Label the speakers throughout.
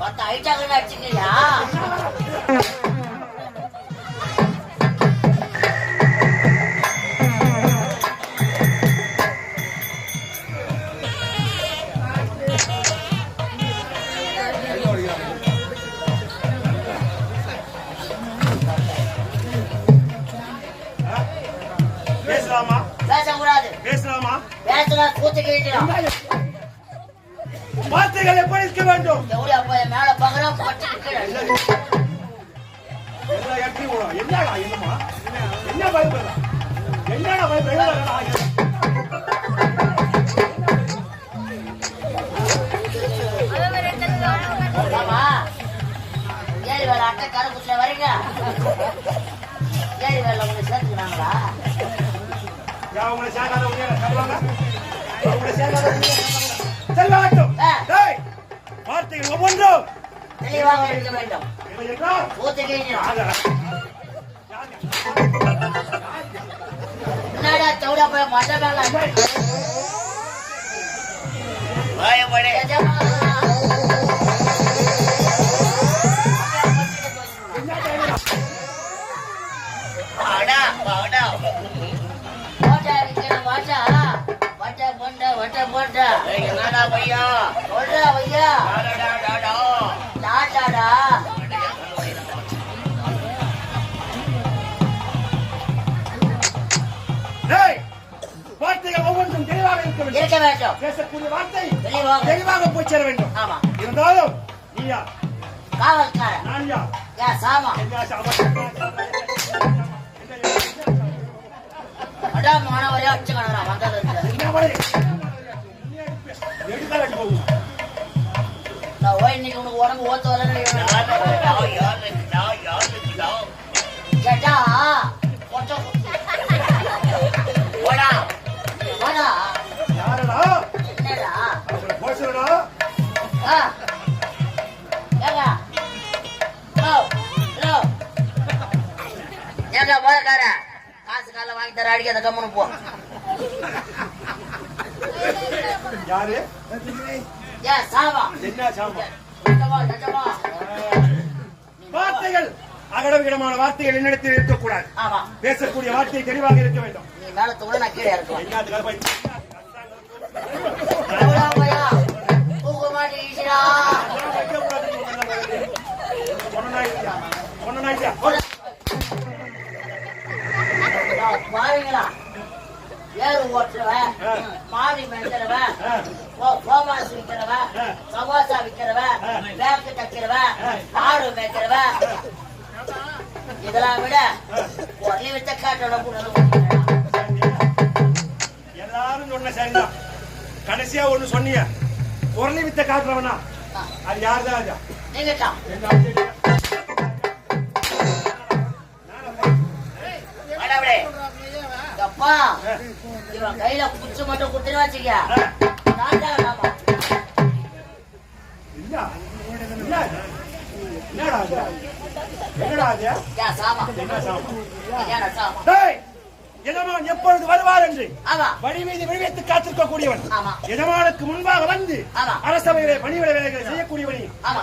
Speaker 1: பத்து ஐட்டாக்குன்னு அடிச்சுக்கிறியா? பேசுனா கூத்துக்கிட்டு
Speaker 2: வார்த்தைகள் எப்படி இருக்க வேண்டும்
Speaker 1: எவ்வளோ அப்ப மேல பகரம்.
Speaker 2: என்னடா என்னமா என்ன பயப்படுறா என்னடா பயப்படுறா
Speaker 1: ஆமா ஏழு வேலை அட்டை கருப்புல வரீங்க. ஏழு வேலை உங்களை சேர்த்துக்கிறாங்களா?
Speaker 2: யா உங்களை சேர்க்காத உங்க சொல்லுவாங்க உங்களை சேர்க்காத செல்வாட்டும்
Speaker 1: ஆ.
Speaker 2: டேய் வார்த்தைகள் ஒவ்வொன்றும்
Speaker 1: தெளிவாக இருக்க வேண்டும்
Speaker 2: இவை என்றால்
Speaker 1: கூத்துக்கிட்டு
Speaker 2: ஆக
Speaker 1: என்னடா தவிட போய் மட்ட மேல
Speaker 3: வாயப்படி வாடா வாடா
Speaker 1: போட்டா விற்கிற வாட்டா வட்ட போட்ட போட்ட.
Speaker 3: என்னடா பையா?
Speaker 1: சொல்றா ஐயா
Speaker 3: டாடா டாடா
Speaker 1: டாட்டாடா
Speaker 2: டேய் வார்த்தைகள் ஒவ்வொன்றும் தெளிவாக இருக்க வேண்டும்.
Speaker 1: இருக்க வேண்டும்.
Speaker 2: பேசக்கூடிய வார்த்தை
Speaker 1: தெளிவாக.
Speaker 2: தெளிவாக போய் சேர வேண்டும்.
Speaker 1: ஆமா.
Speaker 2: இருந்தாலும் நீயா
Speaker 1: காவல்காரன்.
Speaker 2: நான் யா
Speaker 1: யா சாமா. அடா வந்தது நான் ஓய் இன்னைக்கு உனக்கு உடம்பு ஓத்த வரல காசு கால வாங்கி தர அடிக்காத கம்முன்னு போ.
Speaker 2: யாரு? என்ன சாமா வார்த்தைகள். அகடவிடமான வார்த்தைகள் என்னிடத்தில் இருக்கக்கூடாது. பேசக்கூடிய வார்த்தை தெளிவாக இருக்க வேண்டும்.
Speaker 1: பாருங்களா ஏறு ஓட்டுறவன்
Speaker 2: ஆ.
Speaker 1: மாடி மேய்க்கிறவன்
Speaker 2: ஆ.
Speaker 1: கோமாஸ் விற்கிறவன்
Speaker 2: ஆ.
Speaker 1: சமோசா விற்கிறவன்
Speaker 2: ஆ.
Speaker 1: பேக்கு தைக்கிறவன்
Speaker 2: ஆ.
Speaker 1: ஆடு மேய்க்கிறவன் இதெல்லாம் விட ஒரே வித்த காட்டோட கூட
Speaker 2: எல்லாரும் சொன்ன சரிதான் கடைசியா ஒண்ணு சொன்னீங்க பொருளை வித்த காட்டுறவனா அது யாருதான் அது
Speaker 1: நீங்க அப்பா இவன் கையில குச்சி மட்டும் குத்துன்னு வச்சுக்க நான் தான் நாம
Speaker 2: என்ன என்ன என்னடா அது என்னடா அது?
Speaker 1: ஏன் சாமா.
Speaker 2: என்ன சாமா?
Speaker 1: ஏன் சாமா.
Speaker 2: டேய் எஜமான் எப்பொழுது வருவார் என்று? மீது விழிவைத்து காத்திருக்க கூடியவன் எஜமானுக்கு முன்பாக வந்து. அரசவையிலே பணிவிட வேலைகளை செய்யக்கூடியவனி.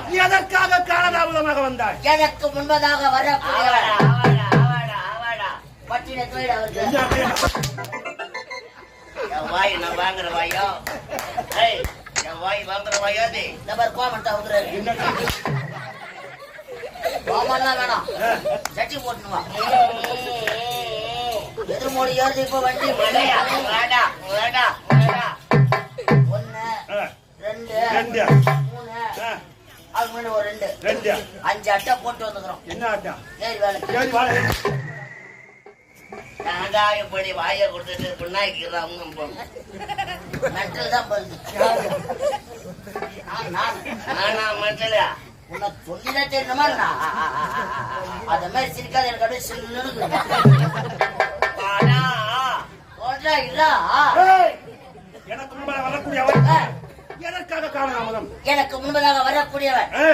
Speaker 2: நீ எதற்காக காலதாமதமாக வந்தாய்.
Speaker 1: எனக்கு முன்பதாக வரக்கூடியவன்? பட்டின தொழில்?
Speaker 3: என் வாய் நான் வாங்குற வாயோ? ஏய் என் வாய் வாங்குற வாயோ அது?
Speaker 1: இந்த மாதிரி கோமன் அவரு
Speaker 2: என்ன
Speaker 1: கோமன்லாம் வேணாம். சட்டி போட்டுன்னு வா. எதிர் மோடி ஏறுது இப்ப வண்டி.
Speaker 3: வாடா வாடா வாடா வாடா
Speaker 1: ஒண்ணு
Speaker 2: ஆ,
Speaker 1: ரெண்டு
Speaker 2: ரெண்டு
Speaker 1: மூணு. அது முன்னாடி ஒரு ரெண்டு.
Speaker 2: ரெண்டு
Speaker 1: அஞ்சு அட்டை போட்டு வந்துக்கிறோம்.
Speaker 2: என்ன ஆட்டா
Speaker 1: ஏறி
Speaker 2: சரி வாழ
Speaker 3: நான்டா இப்படி வாயை கொடுத்துட்டு பின்னாக்கிறான்
Speaker 1: மென்டல் தான் போகுது. நான் நான்.
Speaker 3: நானா மண்டல?
Speaker 1: உன்னை சொல்லிதான் தெரியணுமா நான் அந்த மாதிரி சிரிக்காத எனக்கு அப்படியே சில்லுன்னு.
Speaker 3: ஆனா
Speaker 1: இல்ல.
Speaker 2: ஏய், எனக்கு
Speaker 1: ஆ,
Speaker 2: எதற்காக காலதாமதம்
Speaker 1: எனக்கு முன்பதாக வரக்கூடியவன்
Speaker 2: ஆ,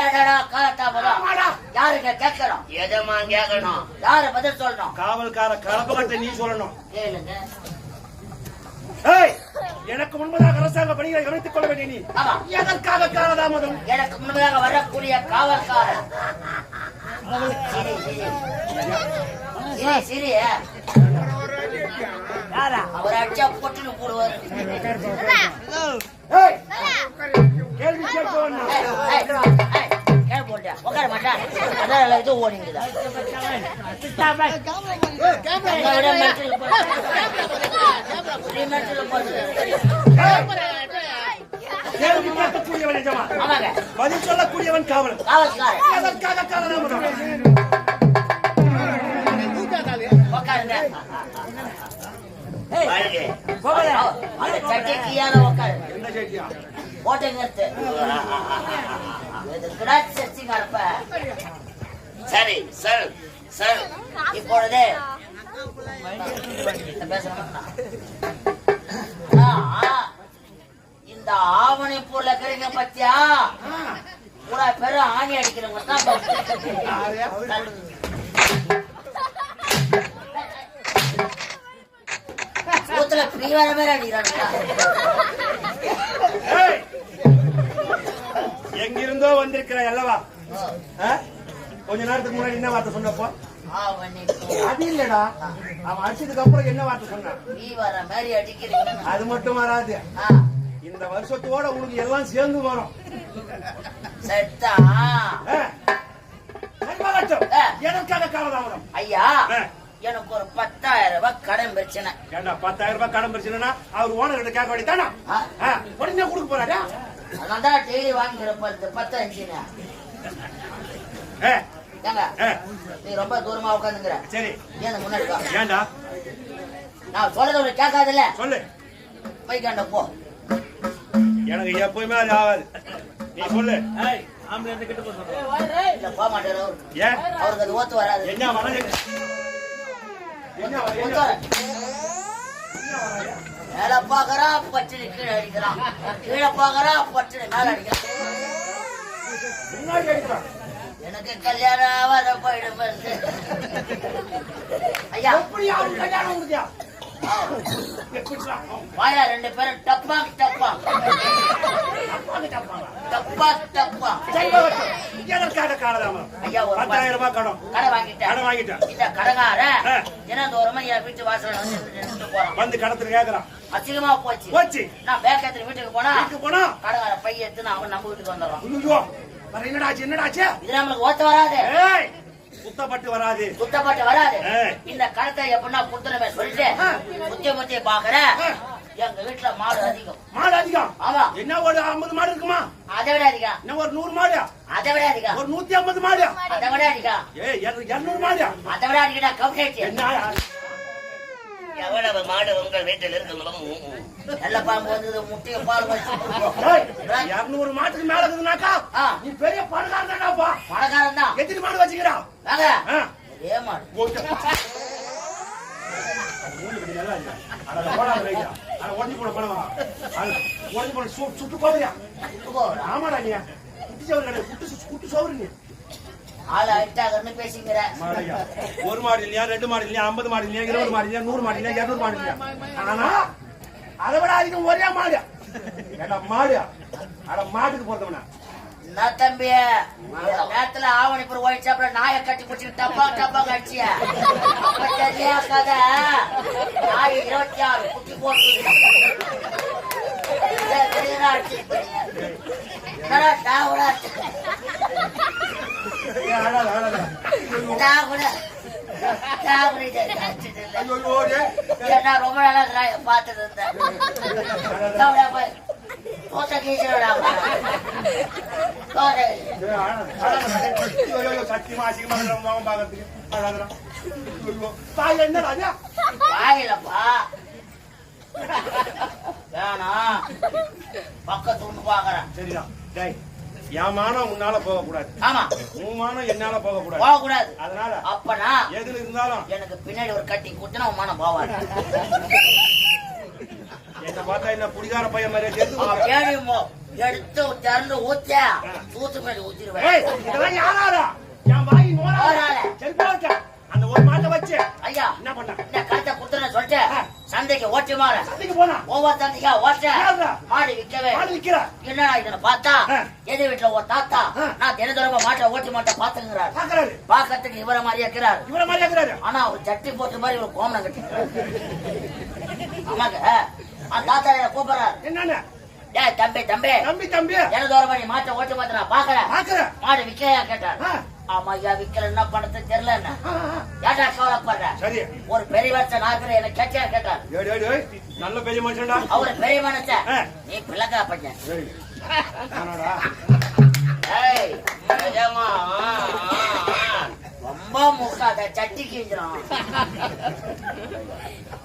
Speaker 1: ஏடா காலத்தாமதம்.
Speaker 2: ஆமாடா.
Speaker 1: யாருங்க கேட்கணும்?
Speaker 3: எதமா கேட்கணும்?
Speaker 1: யாரு பதில் சொல்லணும்?
Speaker 2: காவல்கார கலப்பகத்தை நீ சொல்லணும்.
Speaker 1: கேளுங்க.
Speaker 2: ஏய், எனக்கு முன்பதாக அரசாங்க பணிகளை கவனித்துக் கொள்ள வேண்டிய நீ. எதற்காக காலதாமதம்?
Speaker 1: எனக்கு முன்பதாக வரக்கூடிய காவல்காரன் சிரி சிரி. சிரி அவர் அடிச்சா பொட்டுன்னு போடுவார்.
Speaker 2: கேள்வி
Speaker 1: இது ஓடிங்குதா
Speaker 2: கேள்வி கேட்கக்கூடியவன்
Speaker 1: ஆமாங்க.
Speaker 2: பதில் சொல்லக்கூடியவன் காவலன். எதற்காக காலதாமதம்
Speaker 1: உட்காருங்க
Speaker 3: வாழ்க
Speaker 1: அந்த சட்டை கீழாத உட்காரு
Speaker 2: என்ன செய்தியா
Speaker 1: ஓட்டை நிறுத்து.
Speaker 3: சரி சரி சரி.
Speaker 1: இப்பொழுது. இந்த ஆவணிப்பூர்ல இருக்கிறீங்க பத்தியா? பூரா பேரும் ஆணி அடிக்கிறவங்க தான் சூத்துல பிரிவார பேர் அடிக்கிறாங்க
Speaker 2: ஏய், எங்கிருந்தோ வந்திருக்கிற அல்லவா? கொஞ்ச நேரத்துக்கு முன்னாடி என்ன வார்த்தை சொன்னப்போ? அது இல்லடா. அவன் அடிச்சதுக்கு அப்புறம் என்ன வார்த்தை சொன்னான்?
Speaker 1: மாதிரி அடிக்கிறீங்க.
Speaker 2: அது மட்டும் வராது. இந்த வருஷத்தோட உனக்கு எல்லாம் சேர்ந்து வரும். எதற்காக காலதாமதம்
Speaker 1: ஐயா. எனக்கு ஒரு பத்தாயிரம் ரூபாய் கடன் பிரச்சனை.
Speaker 2: ஏண்டா பத்தாயிரம் ரூபாய் கடன் பிரச்சனைனா அவர் ஓனர் கிட்ட கேட்க வேண்டியதானா. உடனே கொடுக்க போறாடா
Speaker 1: அதனால தான் டெய்லி வாங்கிக்கிறப்ப இந்த பத்து
Speaker 2: ஏ,
Speaker 1: ஏங்க நீ ரொம்ப தூரமா உட்காந்துங்கிற
Speaker 2: சரி.
Speaker 1: ஏன் முன்னாடி வா.
Speaker 2: ஏண்டா?
Speaker 1: நான் சொல்றது உனக்கு கேட்காதுல்ல.
Speaker 2: சொல்லு.
Speaker 1: போய்க்காண்ட போ.
Speaker 2: எனக்கு எப்பவுமே அது ஆகாது. நீ சொல்லு.
Speaker 1: இல்ல போக மாட்டாரு அவரு.
Speaker 2: ஏன்
Speaker 1: அவருக்கு அது ஓத்து வராது.
Speaker 2: என்ன
Speaker 1: மேல பாக்குறா பட்டினி கீழே அடிக்கிறான் கீழே பாக்குறா பட்டினி மேல அடிக்கிறான் எனக்கு கல்யாணம் ஆகாத போயிடும் ஐயா வாயா ரெண்டு பேரும் டப்பா டப்பா டப்பா டப்பா
Speaker 2: எதற்காக காலதாமதம்
Speaker 1: ஐயா ஒரு
Speaker 2: பத்தாயிரம் ரூபாய் கடன்.
Speaker 1: கடை வாங்கிட்டேன்.
Speaker 2: கடன் வாங்கிட்டேன்.
Speaker 1: இந்த கடைக்கார
Speaker 2: ஆ.
Speaker 1: தினந்தோறமா என் வீட்டு வாசல்ல வந்து போறான்.
Speaker 2: வந்து கடத்துல கேக்குறான்.
Speaker 1: அசிங்கமா போச்சு.
Speaker 2: போச்சு.
Speaker 1: நான் பேக்கத்துல வீட்டுக்கு போனா
Speaker 2: வீட்டுக்கு போனா?
Speaker 1: கடைக்கார பைய எடுத்து அவன் நம்ம வீட்டுக்கு வந்துடுறான்.
Speaker 2: ஐயோ என்னடாச்சு என்னடாச்சு?
Speaker 1: இது நம்மளுக்கு ஓத்த வராது.
Speaker 2: சுத்தப்பட்டு வராது.
Speaker 1: சுத்தப்பட்டு வராது. இந்த கடத்தை எப்படின்னா குடுத்துனமே சொல்லிட்டு. முத்திய முத்திய பாக்குறேன்
Speaker 2: ஆ.
Speaker 1: எங்க வீட்டுல மாடு அதிகம். ஆமா.
Speaker 2: என்ன ஒரு ஐம்பது மாடு இருக்குமா?
Speaker 1: அதை விட அதிகம்.
Speaker 2: என்ன ஒரு நூறு மாடு
Speaker 1: அதை விட அதிகம்.
Speaker 2: ஒரு நூத்தி ஐம்பது மாடு
Speaker 1: அதை விட அதிகம்.
Speaker 2: ஏய் இருநூறு மாடு
Speaker 1: அதை விட
Speaker 2: என்ன
Speaker 3: எவ்வளவு மாடு உங்கள் வீட்டில் இருக்குங்களும்
Speaker 1: நல்ல பாம்பு வந்தது முட்டைய பால்
Speaker 2: இருநூறு மாட்டுக்கு மேல இருக்குதுனாக்கா
Speaker 1: ஆ.
Speaker 2: நீ பெரிய பணக்காரன் தானாப்பா
Speaker 1: பணக்காரன் தான்
Speaker 2: எத்தனை மாடு வச்சுக்கிறா?
Speaker 1: வாங்க.
Speaker 2: ஆ.
Speaker 1: ஒரே மாடு.
Speaker 2: ஓகே. மூணு படி நல்லா ஒண்டி போட பணம் வா. அட, ஒண்டி போட சு- சுட்டு போடுறியா? ஆமாடா நீ. குட்டி சோறு கிடையாது. குட்டி குட்டி சோறு நீ.
Speaker 1: ஆள் ஆயிட்டாங்கன்னு பேசிக்கிற.
Speaker 2: ஒரு மாடு இல்லையா ரெண்டு மாடு இல்லையா ஐம்பது மாடு இல்லையா இருபது மாடு இல்லையா நூறு மாடு இல்லையா இருநூறு மாடு இல்லையா ஆனா அதை விட அதிகம் ஒரே மாடு மாடு அட மாட்டுக்கு போறதவனா
Speaker 1: என்ன தம்பி? இந்த நேரத்துல ஆவணிப்புற ஒயிட் அப்புறம் நாயை கட்டி பிடிச்சி டப்பா டப்பா கடிச்சிய? தெரியா கதை. நாய் இருபத்தி ஆறு குட்டி போட்டு நான் ரொம்ப நாளா பார்த்துட்டு இருந்தேன்
Speaker 2: சத்தியமா அசிங்கமா முகம். தாய்
Speaker 1: பக்கத்து ஒண்ணு பாக்குறேன்
Speaker 2: சரிதான் டேய் என் மானம் உன்னால போக கூடாது
Speaker 1: ஆமா
Speaker 2: உன் மானம் என்னால போக கூடாது
Speaker 1: போக கூடாது
Speaker 2: அதனால
Speaker 1: அப்பனா
Speaker 2: எதுல இருந்தாலும்
Speaker 1: எனக்கு பின்னாடி ஒரு கட்டி குத்துனா உன் மனம் போவாரு
Speaker 2: என்ன பார்த்தா என்ன குடிகார பையன் மாதிரியே தெரிஞ்சு
Speaker 1: எடுத்து திறந்து ஊத்த தூத்து மேல ஊத்திடுவேன்.
Speaker 2: யாராரா என் வாய் நோரால அந்த ஒரு மாட்டை வச்சு.
Speaker 1: ஐயா
Speaker 2: என்ன பண்ண?
Speaker 1: இந்த சொல்லிட்டு சந்தைக்கு ஓட்டி மாற.
Speaker 2: சந்தைக்கு போனா?
Speaker 1: ஒவ்வொரு சந்தைக்கா ஓட்ட? மாடு விற்கவே.
Speaker 2: மாடு விக்கிற
Speaker 1: என்னடா இதுல பார்த்தா?
Speaker 2: ஆ.
Speaker 1: எது வீட்டுல ஒரு தாத்தா. நான் தினதரமா மாட்டை ஓட்டி மாட்டை
Speaker 2: பாக்குறாரு
Speaker 1: பாக்கிறதுக்கு இவர மாதிரியே இருக்கிறாரு.
Speaker 2: இவர மாதிரி இருக்கிறாரு.
Speaker 1: ஆனா அவர் சட்டி போட்ட மாதிரி ஒரு கோமணம் கட்டிக்கிறாரு. ஆமாங்க அந்த தாத்தா என்ன கூப்பிடுறாரு.
Speaker 2: என்னன்னு?
Speaker 1: தம்பி தம்பி.
Speaker 2: தம்பி தம்பி.
Speaker 1: தினதோரம் நீ மாட்டை ஓட்டி மாத்த நான் பாக்குறேன்.
Speaker 2: பாக்குற
Speaker 1: மாடு விக்கலையா கேட்டார்.
Speaker 2: ஆ.
Speaker 1: ஆமா ஐயா விக்கல. என்ன பண்றது தெரியல என்ன. ஏட்டா கவலைப்படுற
Speaker 2: சரி.
Speaker 1: ஒரு பெரிய வருஷம் பேர் என்ன கேட்டியா
Speaker 2: ஏய் நல்ல பெரிய மனுஷன்டா.
Speaker 1: அவரு பெரிய மனுஷன். நீ பிள்ளைக்கா பையன்.
Speaker 2: ஏய் ஆனாடா
Speaker 1: ரொம்ப முக்காத சட்டி கிஞ்சிரும்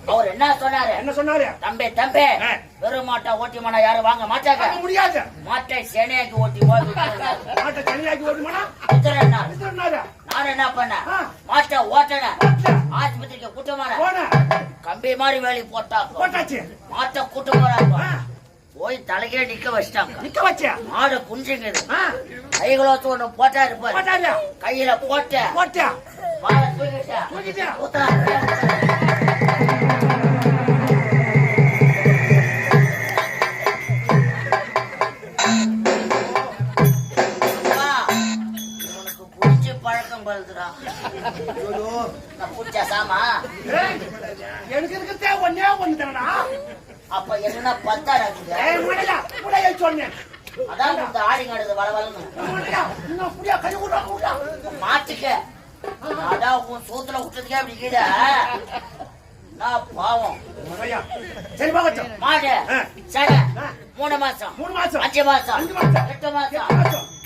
Speaker 1: அவர் என்ன சொன்னாரு?
Speaker 2: என்ன சொன்னாரு?
Speaker 1: தம்பி தம்பி. வெறும் மாட்டை ஓட்டி மாட்டா யாரும் வாங்க மாட்டாங்க.
Speaker 2: முடியாது.
Speaker 1: மாட்டை சேனையாக்கி ஓட்டி.
Speaker 2: மாட்டை
Speaker 1: வித்துறேன்னாரு.
Speaker 2: இது சொன்னாரு
Speaker 1: நான் என்ன பண்ணேன்?
Speaker 2: ஆ.
Speaker 1: மாட்டை ஓட்டினேன்
Speaker 2: ஓட்டு.
Speaker 1: ஆஸ்பத்திரிக்கு கூட்டமான கம்பி மாதிரி வேலி போட்டாங்க.
Speaker 2: போட்டாச்சு.
Speaker 1: மாட்டை கூட்டு போறாங்க போய் தலைக்கே நிக்க வச்சிட்டாங்க.
Speaker 2: நிக்க வச்ச
Speaker 1: மாடு குஞ்சுங்குது
Speaker 2: ஆ,
Speaker 1: கைகளோத்து ஒண்ணு போட்டா இருப்பாரு. கையில போட்ட.
Speaker 2: போட்டியா?
Speaker 1: மாலை தூக்கிட்ட. குடிச்சா சாமா.
Speaker 2: எனக்கு இருக்கிறதே ஒண்ணே ஒண்ணு தானடா
Speaker 1: அப்ப என்ன பத்தாடா இருக்குது
Speaker 2: ஏய் முடையா முடையா சொன்னேன்
Speaker 1: அதான் இந்த ஆடி நடுது வளவலன்னு
Speaker 2: முடையா இன்னும் புடியா கை விடுறா விடுறா
Speaker 1: மாட்டுக்க அதான் உன் விட்டதுக்கே அப்படி கீழ நான் பாவம்?
Speaker 2: சரி பாக்கட்டும்
Speaker 1: மாடு.
Speaker 2: ஆ.
Speaker 1: மூணு மாசம்.
Speaker 2: மூணு மாசம்.
Speaker 1: அஞ்சு மாசம்.
Speaker 2: அஞ்சு மாசம்.
Speaker 1: எட்டு மாசம்.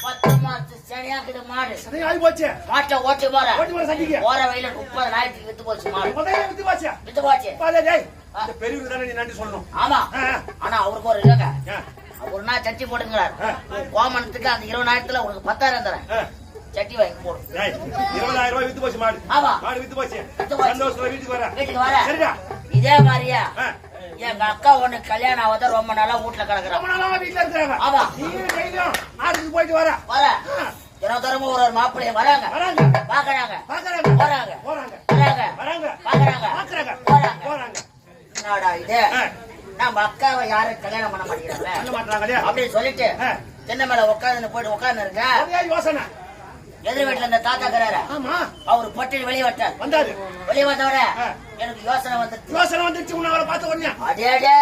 Speaker 1: பத்து மாசம். சரியாக்குது மாடு.
Speaker 2: சரி ஆகி போச்சு.
Speaker 1: மாட்டை ஓட்டி போற.
Speaker 2: ஓட்டி போற சட்டிக்கு
Speaker 1: போற வயல முப்பது நாயிரத்துக்கு வித்து போச்சு மாடு.
Speaker 2: வித்து போச்சு?
Speaker 1: வித்து போச்சு.
Speaker 2: இந்த பெரியவருக்கு தானே நீ நன்றி சொல்லணும்.
Speaker 1: ஆமா. ஆனா அவருக்கு ஒரு இல்லைங்க ஒரு நாள் சட்டி போடுங்கிறார். கோமணத்துக்கு அந்த இருபதாயிரத்துல உனக்கு பத்தாயிரம் தரேன். சட்டி வாங்கி போடு
Speaker 2: டேய், இருபதாயிரம் ரூபாய் வித்து போச்சு மாடு.
Speaker 1: ஆமா.
Speaker 2: மாடு வித்து போச்சு. சந்தோஷத்துல வீட்டுக்கு வர.
Speaker 1: வீட்டுக்கு வர.
Speaker 2: சரிடா.
Speaker 1: இதே மாதிரியா. எங்க அக்கா ஒண்ணு கல்யாணம் ஆகாத ரொம்ப நாளா வீட்டுல கிடக்குறான்
Speaker 2: ரொம்ப நாளா வீட்டுல இருக்கிறாங்க
Speaker 1: ஆமா.
Speaker 2: ஆட்டுக்கு போயிட்டு வர.
Speaker 1: வர.
Speaker 2: ஆ,
Speaker 1: தினத்தரமும் ஒரு ஒரு மாப்பிள்ளைய வராங்க.
Speaker 2: வராங்க.
Speaker 1: பாக்குறாங்க.
Speaker 2: பாக்குறாங்க.
Speaker 1: போறாங்க.
Speaker 2: போறாங்க.
Speaker 1: வராங்க.
Speaker 2: வராங்க.
Speaker 1: பாக்குறாங்க.
Speaker 2: பாக்குறாங்க.
Speaker 1: போறாங்க.
Speaker 2: போறாங்க.
Speaker 1: என்னடா இது? நம்ம அக்காவை யாரும் கல்யாணம் பண்ண மாட்டேங்கிறாங்க. அப்படின்னு சொல்லிட்டு
Speaker 2: ஆ.
Speaker 1: தென்னை மேல உட்காந்து போயிட்டு உட்கார்ந்து இருக்க
Speaker 2: ஒரே யோசனை.
Speaker 1: எதிர் வீட்டுல இந்த தாத்தா
Speaker 2: ஆமா.
Speaker 1: அவர் பட்டு வெளியே வட்டார்
Speaker 2: வந்தாரு.
Speaker 1: வெளியே வந்தவர. எனக்கு யோசனை வந்துச்சு
Speaker 2: யோசனை வந்துச்சு உன்னை அவரை பார்த்த உடனே.
Speaker 1: அடே அடே.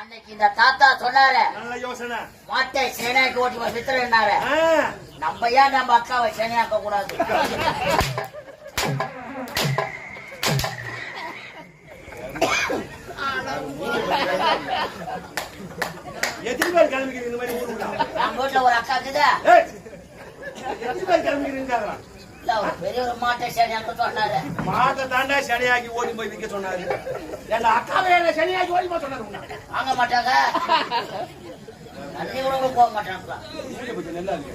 Speaker 1: அன்னைக்கு இந்த தாத்தா சொன்னாரு
Speaker 2: நல்ல யோசனை.
Speaker 1: மாட்டை சேனையாக்கி ஓட்டி வித்துறேன்னாரு. நம்ம ஏன் நம்ம அக்காவை சேனையாக்க கூடாது?
Speaker 2: பேர் கிளம்பிக்கிறீங்க இந்த மாதிரி ஊருக்குள்ள?
Speaker 1: நம்ம வீட்டுல ஒரு அக்கா இருக்குது. மாட்டை
Speaker 2: தாண்டா சனியாக்கி ஓடி போய் விற்க சொன்னாரு என் அக்காவை என்ன சனியாக்கி ஓடி போய் சொன்னாரு.
Speaker 1: வாங்க மாட்டாங்க தண்ணி கூட போக மாட்டாங்க
Speaker 2: நல்லா இருக்கு.